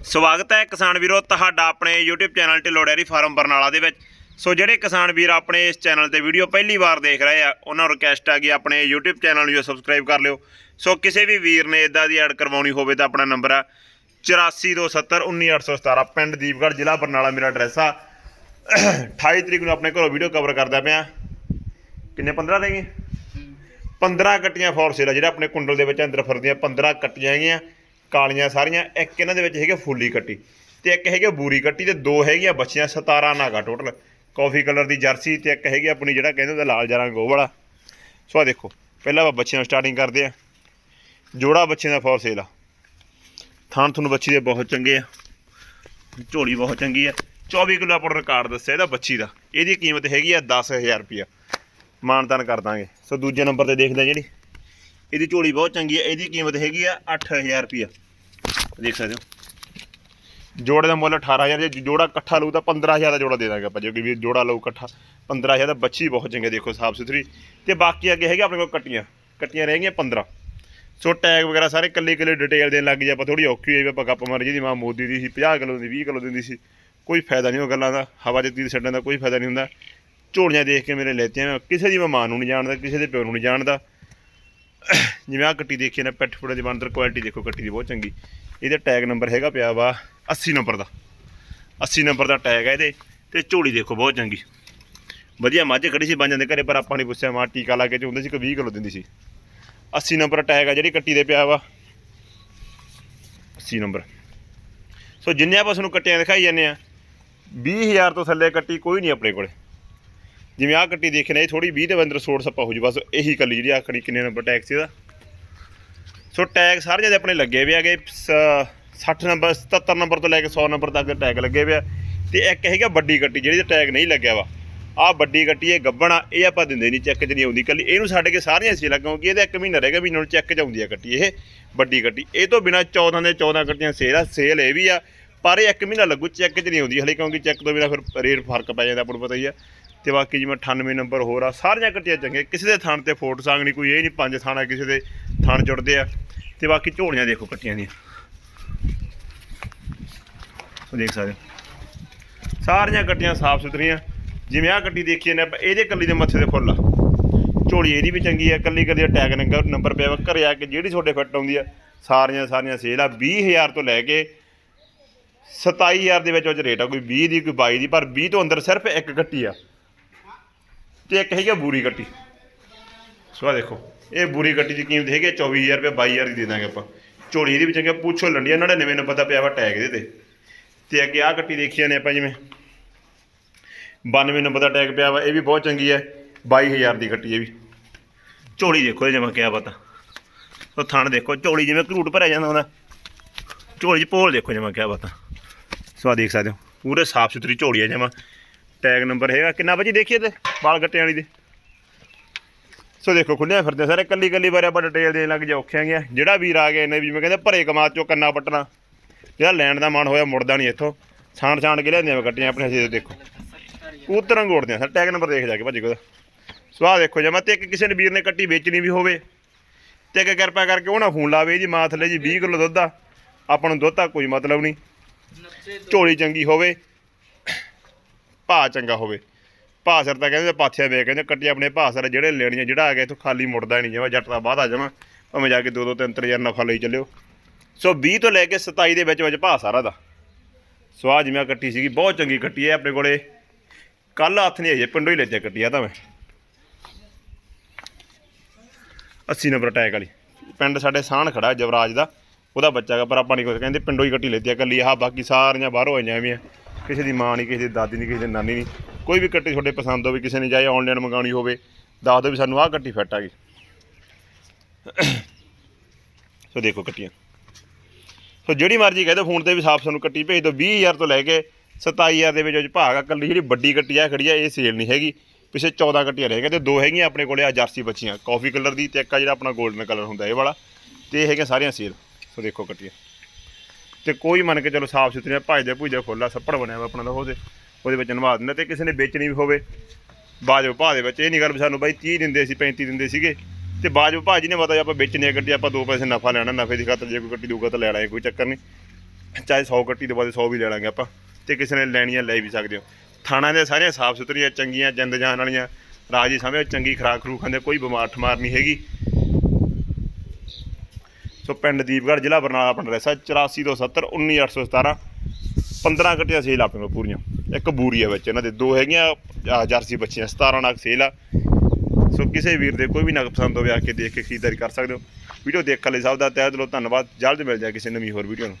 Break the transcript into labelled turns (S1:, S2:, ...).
S1: ਸਵਾਗਤ ਹੈ ਕਿਸਾਨ ਵੀਰੋ ਤੁਹਾਡਾ ਆਪਣੇ YouTube channel Dhillon dairy farm Barnala ਦੇ ਵਿੱਚ। ਸੋ ਜਿਹੜੇ ਕਿਸਾਨ ਵੀਰ ਆਪਣੇ ਇਸ ਚੈਨਲ ਤੇ ਵੀਡੀਓ ਪਹਿਲੀ ਵਾਰ ਦੇਖ ਰਹੇ ਆ, ਉਹਨਾਂ ਨੂੰ ਰਿਕਵੈਸਟ ਆ ਕਿ ਆਪਣੇ YouTube ਚੈਨਲ ਨੂੰ ਸਬਸਕ੍ਰਾਈਬ ਕਰ ਲਿਓ। ਸੋ ਕਿਸੇ ਵੀ ਵੀਰ ਨੇ ਇਦਾਂ ਦੀ ਐਡ ਕਰਵਾਉਣੀ ਹੋਵੇ ਤਾਂ ਆਪਣਾ ਨੰਬਰ ਆ 8427191817 ਪਿੰਡ ਦੀਪਗੜ੍ਹ, ਜ਼ਿਲ੍ਹਾ ਬਰਨਾਲਾ, ਮੇਰਾ ਐਡਰੈਸ ਆ। 28 ਤਰੀਕ ਨੂੰ ਆਪਣੇ ਘਰੋਂ ਵੀਡੀਓ ਕਵਰ ਕਰਦਾ ਪਿਆ। ਕਿੰਨੇ? 15 ਦੇਗੇ 15 ਕੱਟੀਆਂ ਫੋਰ ਸੇਲ ਆ ਜਿਹੜਾ ਆਪਣੇ ਕੁੰਡਲ ਦੇ ਵਿੱਚ ਅੰਦਰ ਫਿਰਦੀਆਂ 15 ਕੱਟੀਆਂ ਹੈਗੀਆਂ। ਕਾਲੀਆਂ ਸਾਰੀਆਂ, ਇੱਕ ਇਹਨਾਂ ਦੇ ਵਿੱਚ ਹੈਗੇ ਫੁੱਲੀ ਕੱਟੀ ਤੇ ਇੱਕ ਹੈਗੇ ਬੂਰੀ ਕੱਟੀ ਤੇ ਦੋ ਹੈਗੀਆਂ ਬੱਚੀਆਂ 17 ਨਾਗਾ ਟੋਟਲ ਕਾਫੀ ਕਲਰ ਦੀ ਜਰਸੀ ਤੇ ਇੱਕ ਹੈਗੀ ਆਪਣੀ ਜਿਹੜਾ ਕਹਿੰਦੇ ਉਹਦਾ ਲਾਲ ਜਾਰਾਂ ਗੋ ਵਾਲਾ। ਸੋ ਆ ਦੇਖੋ, ਪਹਿਲਾਂ ਆਪਾਂ ਬੱਚਿਆਂ ਨੂੰ ਸਟਾਰਟਿੰਗ ਕਰਦੇ ਆ ਜੋੜਾ ਬੱਚਿਆਂ ਦਾ ਫੋਰ ਸੇਲ ਆ। ਥਾਣ ਤੁਹਾਨੂੰ ਬੱਚੀ ਦੇ ਬਹੁਤ ਚੰਗੇ ਆ। ਝੋਲੀ ਬਹੁਤ ਚੰਗੀ ਆ। 24 ਕਿਲੋ ਆਪਾਂ ਰਿਕਾਰਡ ਦੱਸਿਆ ਇਹਦਾ ਬੱਚੀ ਦਾ। ਇਹਦੀ ਕੀਮਤ ਹੈਗੀ ਆ 10000 ਰੁਪਿਆ ਮਾਨਤਾਨ ਕਰ ਦਾਂਗੇ। ਸੋ ਦੂਜੇ ਨੰਬਰ ਤੇ ਦੇਖਦੇ ਆ ਜਿਹੜੀ ਇਹਦੀ ਝੋਲੀ ਬਹੁਤ ਚੰਗੀ ਹੈ ਇਹਦੀ ਕੀਮਤ ਹੈਗੀ ਆ 8000 ਰੁਪਿਆ ਦੇਖ ਸਕਦੇ ਹੋ। ਜੋੜੇ ਦਾ ਮੁੱਲ 18000 ਜੇ ਜੋੜਾ ਇਕੱਠਾ ਲਊ ਤਾਂ 15000 ਦਾ ਜੋੜਾ ਦੇ ਦਾਂਗੇ ਆਪਾਂ, ਜੇ ਕੋਈ ਵੀ ਜੋੜਾ ਲਊ ਇਕੱਠਾ 15000 ਦਾ ਬੱਚੀ ਬਹੁਤ ਚੰਗੇ ਦੇਖੋ ਸਾਫ਼ ਸੁਥਰੀ। ਤੇ ਬਾਕੀ ਅੱਗੇ ਹੈਗੇ ਆਪਣੇ ਕੋਲ ਕੱਟੀਆਂ ਕੱਟੀਆਂ ਰਹਿ ਗਈਆਂ 15 ਸੋ ਟੈਗ ਵਗੈਰਾ ਸਾਰੇ ਕੱਲੇ ਕੱਲੇ ਡਿਟੇਲ ਦੇਣ ਲੱਗ ਜੇ ਆਪਾਂ ਥੋੜੀ ਔਖੀ ਹੋਈ ਆਪਾਂ ਗੱਪ ਮਾਰ ਜਿਹਦੀ ਮਾਂ ਮੋਦੀ ਦੀ ਸੀ 50 ਕਿਲੋ ਦੀ 20 ਕਿਲੋ ਦਿੰਦੀ ਸੀ, ਕੋਈ ਫਾਇਦਾ ਨਹੀਂ ਉਹ ਗੱਲਾਂ ਦਾ, ਹਵਾ 'ਚ ਤੀਰ ਛੱਡਣ ਦਾ ਕੋਈ ਫਾਇਦਾ ਨਹੀਂ ਹੁੰਦਾ। ਝੋਲੀਆਂ ਦੇਖ ਕੇ ਮੇਰੇ ਲੈਤੀਆਂ, ਕਿਸੇ ਦੀ ਮੈਂ ਮਾਂ ਨੂੰ ਨਹੀਂ ਜਾਣਦਾ, ਕਿਸੇ ਦੇ ਪਿਓ ਨੂੰ ਨਹੀਂ ਜਾਣਦਾ। ਜਿਵੇਂ ਆ ਕੱਟੀ ਦੇਖੀ ਨਾ ਪੈਟ ਫੁੱਟੇ ਦੇ ਬੰਦਰ ਕੁਆਲਿਟੀ ਦੇਖੋ ਕੱਟੀ ਦੀ ਬਹੁਤ ਚੰਗੀ। ਇਹਦਾ ਟੈਗ ਨੰਬਰ ਹੈਗਾ ਪਿਆ ਵਾ 80 ਨੰਬਰ ਦਾ। 80 ਨੰਬਰ ਦਾ ਟੈਗ ਹੈ ਇਹਦੇ, ਤੇ ਝੋਲੀ ਦੇਖੋ, ਬਹੁਤ ਚੰਗੀ। ਵਧੀਆ ਮੱਝ ਖੜੀ ਸੀ ਬੰਜਾਂ ਦੇ ਘਰੇ, ਪਰ ਆਪਾਂ ਨਹੀਂ ਪੁੱਛਿਆ, ਮਾਂ ਟੀਕਾ ਲਾ ਕੇ ਚੁੰਦੇ ਸੀ ਕਿ 20 ਕਿਲੋ ਦਿੰਦੀ ਸੀ। 80 ਨੰਬਰ ਟੈਗ ਆ ਜਿਹੜੀ ਕੱਟੀ ਦੇ ਪਿਆ ਵਾ। 80 ਨੰਬਰ। ਸੋ ਜਿੰਨੇ ਆਪਾਂ ਤੁਹਾਨੂੰ ਕੱਟਿਆਂ ਦਿਖਾਈ ਜਾਂਦੇ ਆ 20000 ਤੋਂ ਥੱਲੇ ਕੱਟੀ ਕੋਈ ਨਹੀਂ ਆਪਣੇ ਕੋਲੇ। ਜਿਵੇਂ ਆਹ ਕੱਟੀ ਦੇਖੀ ਨਾ, ਇਹ ਥੋੜੀ 20 ਦੇ ਅੰਦਰ ਸੋੜ ਸੱਪਾ ਹੋ ਜੂ, ਬਸ ਇਹੀ ਕੱਲੀ ਜਿਹੜੀ ਆਖਣੀ ਕਿੰਨੇ ਨੰਬਰ ਟੈਗ ਸੀ ਇਹਦਾ ਸੋ ਟੈਗ ਸਾਰੇ ਜਿਹਦੇ ਆਪਣੇ ਲੱਗੇ ਹੋਏ ਆਗੇ 60 ਨੰਬਰ 77 ਨੰਬਰ ਤੋਂ ਲੈ ਕੇ 100 ਨੰਬਰ ਤੱਕ ਟੈਗ ਲੱਗੇ ਹੋਏ ਆ। ਤੇ ਇੱਕ ਹੈਗਾ ਵੱਡੀ ਕੱਟੀ ਜਿਹੜੀ ਤੇ ਟੈਗ ਨਹੀਂ ਲੱਗਿਆ ਵਾ। ਆਹ ਵੱਡੀ ਕੱਟੀ ਇਹ ਗੱਬਣਾ ਇਹ ਆਪਾਂ ਦਿੰਦੇ ਨਹੀਂ ਚੈੱਕ 'ਚ ਨਹੀਂ ਆਉਂਦੀ ਕੱਲੀ। ਇਹਨੂੰ ਛੱਡ ਕੇ ਸਾਰੀਆਂ ਸੀ ਲੱਗਾਂ ਕਿ ਇਹਦਾ ਇੱਕ ਮਹੀਨਾ ਰਹਿ ਗਿਆ, ਮਹੀਨੇ ਨੂੰ ਚੈੱਕ 'ਚ ਆਉਂਦੀ ਆ ਕੱਟੀ ਇਹ, ਵੱਡੀ ਕੱਟੀ ਇਹ ਤੋਂ ਬਿਨਾ 14 ਦੇ 14 ਕੱਟੀਆਂ ਸੇਲ ਆ ਸੇਲ ਇਹ ਵੀ ਆ, ਪਰ ਇਹ ਇੱਕ ਮਹੀਨਾ ਲੱਗੂ ਚੈੱਕ 'ਚ ਨਹੀਂ ਆਉਂਦੀ, ਹਲੇ ਕਿਉਂਕਿ ਚੈੱਕ ਤੋਂ ਬਿਨਾ ਫਿਰ ਰੇਟ ਫ਼ਰਕ ਪੈ ਜਾਂਦਾ, ਆਪਾਂ ਨੂੰ ਪਤਾ ਹੀ ਆ। ਤੇ ਬਾਕੀ ਜਿਵੇਂ 98 ਨੰਬਰ ਹੋਰ ਆ, ਸਾਰੀਆਂ ਕੱਟੀਆਂ ਚੰਗੇ ਕਿਸੇ ਦੇ ਥਣ ਤੇ ਫੋਟ ਸੰਗ ਨਹੀਂ ਕੋਈ ਇਹ ਨਹੀਂ ਪੰਜ ਥਾਣਾ ਕਿਸੇ ਦੇ ਥਣ ਜੁੜਦੇ ਆ। ਤੇ ਬਾਕੀ ਝੋਲੀਆਂ ਦੇਖੋ ਕੱਟੀਆਂ ਦੀਆਂ। ਉਹ ਦੇਖ ਸਕਦੇ ਹੋ। ਸਾਰੀਆਂ ਕੱਟੀਆਂ ਸਾਫ਼ ਸੁਥਰੀਆਂ। ਜਿਵੇਂ ਆਹ ਕੱਟੀ ਦੇਖੀ ਨੇ ਇਹਦੇ ਕੱਲੀ ਦੇ ਮੱਥੇ ਤੇ ਫੁੱਲ ਆ। ਝੋਲੀ ਇਹਦੀ ਵੀ ਚੰਗੀ ਆ, ਕੱਲੀ ਕੱਲੀ ਦਾ ਟੈਗ ਨੰਬਰ ਨੰਬਰ ਪਿਆ ਵਾ। ਘਰੇ ਆ ਕੇ ਜਿਹੜੀ ਤੁਹਾਡੇ ਫਿੱਟ ਆਉਂਦੀ ਆ, ਸਾਰੀਆਂ ਸਾਰੀਆਂ ਸੇਲ ਆ। 20000 ਤੋਂ ਲੈ ਕੇ 27000 ਦੇ ਵਿੱਚ ਵਿੱਚ ਰੇਟ ਆ। ਕੋਈ 20 ਦੀ, ਕੋਈ 22 ਦੀ, ਪਰ 20 ਤੋਂ ਅੰਦਰ ਸਿਰਫ ਇੱਕ ਕੱਟੀ ਆ। ਤੇ ਇੱਕ ਹੈਗੀ ਆ ਬੂਰੀ ਕੱਟੀ। ਸੋ ਆਹ ਦੇਖੋ, ਇਹ ਬੂਰੀ ਕੱਟੀ ਦੀ ਕੀਮਤ ਹੈਗੀ ਆ 24000 ਰੁਪਏ 22000 ਦੀ ਦੇ ਦਾਂਗੇ ਆਪਾਂ। ਝੋਲੀ ਇਹਦੇ ਵਿੱਚ ਚੰਗੀ ਪੁੱਛੋ ਲੰਡੀਆਂ 99 ਨੰਬਰ ਦਾ ਪਿਆ ਵਾ ਟੈਗ ਦੇ ਤੇ। ਤੇ ਅੱਗੇ ਆਹ ਕੱਟੀ ਦੇਖੀ ਨੇ ਆਪਾਂ ਜਿਵੇਂ। 92 ਨੰਬਰ ਦਾ ਟੈਗ ਪਿਆ ਵਾ, ਇਹ ਵੀ ਬਹੁਤ ਚੰਗੀ ਹੈ 22000 ਦੀ ਕੱਟੀ ਇਹ ਵੀ। ਝੋਲੀ ਦੇਖੋ ਇਹ ਜਿਵੇਂ ਕਿਆ ਪਤਾ। ਉਹ ਥਣ ਦੇਖੋ, ਝੋਲੀ ਜਿਵੇਂ ਘਰੂਟ ਭਰਿਆ ਜਾਂਦਾ ਹੁੰਦਾ ਝੋਲੀ 'ਚ ਭੋਲ ਦੇਖੋ ਜਿਵੇਂ ਕਿਆ ਪਤਾ। ਸੋ ਆਹ ਦੇਖ ਸਕਦੇ ਹੋ, ਪੂਰੇ ਸਾਫ਼ ਸੁਥਰੀ ਝੋਲੀ ਹੈ ਜਿਵੇਂ। ਟੈਗ ਨੰਬਰ ਹੈਗਾ। ਕਿੰਨਾ ਵਜੇ ਦੇਖੀਏ ਤੇ ਬਾਲ ਗੱਟੇ ਵਾਲੀ ਦੇ। ਸੋ ਦੇਖੋ ਖੁੱਲਿਆ ਫਿਰਦੇ ਸਾਰੇ। ਕੱਲੀ ਕੱਲੀ ਬਾਰੇ ਆਪਾਂ ਡਿਟੇਲ ਦੇਣ ਲੱਗ ਜਾ ਔਖਿਆਂ ਗਿਆ ਜਿਹੜਾ ਵੀਰ ਆ ਗਿਆ ਇਹਨੇ ਵੀ, ਮੈਂ ਕਹਿੰਦੇ ਭਰੇ ਕਮਾਦ ਚੋਂ ਕੰਨਾ ਪੱਟਣਾ ਜਿਹੜਾ ਲੈਣ ਦਾ ਮਨ ਹੋਇਆ, ਮੁੜਦਾ ਨਹੀਂ ਇੱਥੋਂ। ਛਾਣ ਛਾਣ ਕੇ ਲਿਆਂਦੀਆਂ ਕੱਟੀਆਂ ਆਪਣੇ ਹਜੇ ਦੇਖੋ। ਕੂਤਰਾਂ ਗੋੜਦੇ ਆ ਸਰ ਟੈਗ ਨੰਬਰ ਦੇਖ ਜਾ ਕੇ ਭਾਜੀ ਕੋਦਾ ਸਵਾਹ ਦੇਖੋ ਜਮਾ ਤੇ ਇੱਕ ਕਿਸੇ ਨੇ ਵੀਰ ਨੇ ਕੱਟੀ ਵੇਚਣੀ ਵੀ ਹੋਵੇ। ਤੇ ਇੱਕ ਕਿਰਪਾ ਕਰਕੇ ਉਹ ਨਾ ਫੋਨ ਲਾਵੇ ਜੀ ਮਾਂ ਥੱਲੇ ਜੀ 20 ਕਿਲੋ ਦੁੱਧ ਆ। ਆਪਾਂ ਨੂੰ ਦੁੱਧ ਦਾ ਕੋਈ ਮਤਲਬ ਨਹੀਂ। ਝੋਲੀ ਚੰਗੀ ਹੋਵੇ। ਭਾਅ ਚੰਗਾ ਹੋਵੇ। ਭਾਅ ਸਰ ਤਾਂ ਕਹਿੰਦੇ ਪਾਥੀਆਂ ਵੇਚ ਕਹਿੰਦੇ ਕੱਟੀ ਆਪਣੇ ਭਾਅ ਸਰ, ਜਿਹੜੇ ਲੈਣੀਆਂ, ਜਿਹੜਾ ਆ ਗਿਆ, ਇੱਥੋਂ ਖਾਲੀ ਮੁੜਦਾ ਨਹੀਂ ਜਮਾ, ਜੱਟ ਦਾ ਬਾਅਦ ਆ ਜਾਵਾਂ। ਭਾਵੇਂ ਜਾ ਕੇ 2-2 3-3 ਹਜ਼ਾਰ ਨਫਾ ਲਈ ਚੱਲਿਓ। ਸੋ 20 ਤੋਂ ਲੈ ਕੇ 27 ਦੇ ਵਿੱਚ ਵਿੱਚ ਭਾਅ ਸਾਰਾ ਦਾ। ਸੋ ਆਹ ਜਿਵੇਂ ਕੱਟੀ ਸੀਗੀ, ਬਹੁਤ ਚੰਗੀ ਕੱਟੀ ਹੈ ਆਪਣੇ ਕੋਲੇ। ਕੱਲ ਹੱਥ ਨਹੀਂ ਆਈ ਪਿੰਡੋਂ ਹੀ ਲੈ ਕੇ ਕੱਟੀ ਆ ਤਾਂ ਮੈਂ। 80 ਨੰਬਰ ਟੈਗ ਵਾਲੀ। ਪਿੰਡ ਸਾਡੇ ਸਾਹਣ ਖੜਾ ਜਵਰਾਜ ਦਾ। ਉਹਦਾ ਬੱਚਾ ਗਾ ਪਰ ਆਪਾਂ ਨਹੀਂ ਕੁਝ ਕਹਿੰਦੇ, ਪਿੰਡੋਂ ਹੀ ਕੱਟੀ ਲੈਤੀ ਆ ਕੱਲੀ, ਆਹ ਬਾਕੀ ਸਾਰੀਆਂ ਬਾਹਰੋਂ ਆਈਆਂ ਵੀ ਆ ਕਿਸੇ ਦੀ ਮਾਂ ਨਹੀਂ, ਕਿਸੇ ਦੀ ਦਾਦੀ ਨਹੀਂ, ਕਿਸੇ ਦੀ ਨਾਨੀ ਨਹੀਂ। ਕੋਈ ਵੀ ਕੱਟੀ ਤੁਹਾਡੇ ਪਸੰਦ ਹੋਵੇ, ਕਿਸੇ ਨੇ ਚਾਹੇ ਆਨਲਾਈਨ ਮੰਗਾਉਣੀ ਹੋਵੇ, ਦੱਸ ਦਿਓ ਵੀ ਸਾਨੂੰ ਆਹ ਕੱਟੀ ਫਿੱਟ ਆ ਗਈ। ਸੋ ਦੇਖੋ ਕੱਟੀਆਂ। ਸੋ ਜਿਹੜੀ ਮਰਜ਼ੀ ਕਹਿ ਦਿਓ, ਫੋਨ ਤੇ ਵੀ ਸਾਫ਼ ਸਾਨੂੰ ਕੱਟੀ ਭੇਜ ਦਿਓ। 20000 ਤੋਂ ਲੈ ਕੇ 27000 ਦੇ ਵਿੱਚ ਵਿੱਚ ਭਾਗ ਆ ਕੱਲੀ ਜਿਹੜੀ ਵੱਡੀ ਕੱਟੀ ਆ ਖੜੀ ਆ, ਇਹ ਸੇਲ ਨਹੀਂ ਹੈਗੀ। ਪਿਛੇ 14 ਕੱਟੀਆਂ ਰਹਿ ਗਈਆਂ ਤੇ ਦੋ ਹੈਗੀਆਂ ਆਪਣੇ ਕੋਲੇ ਆ ਜਰਸੀ ਬੱਚੀਆਂ। ਕਾਫੀ ਕਲਰ ਦੀ ਤੇ ਇੱਕ ਆ ਜਿਹੜਾ ਆਪਣਾ 골ਡਨ ਕਲਰ ਹੁੰਦਾ, ਇਹ ਵਾਲਾ। ਤੇ ਇਹ ਹੈਗੀਆਂ ਸਾਰੀਆਂ ਸੇਲ ਸੋ ਦੇਖੋ ਕੱਟੀਆਂ। ਤੇ ਕੋਈ ਮੰਨ ਕੇ ਚਲੋ ਸਾਫ਼ ਸੁਥਰੀਆਂ ਭਜਦੇ ਭੁਜਦੇ ਫੁੱਲਾ ਸੱਪੜ ਬਣਿਆ ਵਾ ਆਪਣਾ ਦਾ ਉਹਦੇ ਉਹਦੇ ਵਿੱਚ ਨਵਾ ਦਿੰਦਾ ਤੇ ਕਿਸੇ ਨੇ ਵੇਚਣੀ ਵੀ ਹੋਵੇ। ਬਾਜੋ ਭਾਅ ਦੇ ਵਿੱਚ ਇਹ ਨਹੀਂ ਗੱਲ ਵੀ ਸਾਨੂੰ ਬਾਈ 30 ਦਿੰਦੇ ਸੀ 35 ਦਿੰਦੇ ਸੀਗੇ। ਤੇ ਬਾਜੋ ਭਾਜੀ ਨੇ ਪਤਾ ਆਪਾਂ ਵੇਚਣੀ ਹੈ ਗੱਡੀ, ਆਪਾਂ ਦੋ ਪੈਸੇ ਨਫਾ ਲੈਣਾ, ਨਫੇ ਦੀ ਖਾਤਰ ਜੇ ਕੋਈ ਗੱਡੀ ਦੂਗਾ ਤਾਂ ਲੈ ਲਾਂਗੇ, ਕੋਈ ਚੱਕਰ ਨਹੀਂ। ਚਾਹੇ 100 ਕੱਟੀ ਦੇ ਬਾਅਦ 100 ਵੀ ਲੈ ਲਾਂਗੇ ਆਪਾਂ, ਤੇ ਕਿਸੇ ਨੇ ਲੈਣੀਆਂ ਲੈ ਵੀ ਸਕਦੇ ਹੋ। ਥਾਣਾ ਦੇ ਸਾਰੀਆਂ ਸਾਫ਼ ਸੁਥਰੀਆਂ, ਚੰਗੀਆਂ ਜਿੰਦ ਜਾਨ ਵਾਲੀਆਂ, ਰਾਜੀ ਸਮੇਂ ਚੰਗੀ ਖਰਾਕ ਖਰੂ ਖਾਂਦੇ, ਕੋਈ ਬਿਮਾਰ ਠਮਾਰ ਨਹੀਂ ਹੈਗੀ। ਸੋ ਪਿੰਡ ਦੀਪਗੜ੍ਹ ਜ਼ਿਲ੍ਹਾ ਬਰਨਾਲਾ ਆਪਣਾ ਐਡਰੈਸ ਹੈ 84 ਤੋਂ 70 19817 15 ਕੱਟੀਆਂ ਸੇਲ ਆਪਣੇ ਕੋਲ ਪੂਰੀਆਂ। ਇੱਕ ਬੂਰੀ ਹੈ ਵਿੱਚ, ਇਹਨਾਂ ਦੇ ਦੋ ਹੈਗੀਆਂ ਜਰਸੀ ਬੱਚੀਆਂ 17 ਨਗ ਸੇਲ ਆ। ਸੋ ਕਿਸੇ ਵੀਰ ਦੇ ਕੋਈ ਵੀ ਨਗ ਪਸੰਦ ਹੋਵੇ, ਆ ਕੇ ਦੇਖ ਕੇ ਖਰੀਦਦਾਰੀ ਕਰ ਸਕਦੇ ਹੋ। ਵੀਡੀਓ ਦੇਖਣ ਲਈ ਸਭ ਦਾ ਤਹਿ ਦਿਲੋਂ ਧੰਨਵਾਦ, ਜਲਦ ਮਿਲ ਜਾਏ ਕਿਸੇ ਨਵੀਂ ਹੋਰ ਵੀਡੀਓ ਨੂੰ।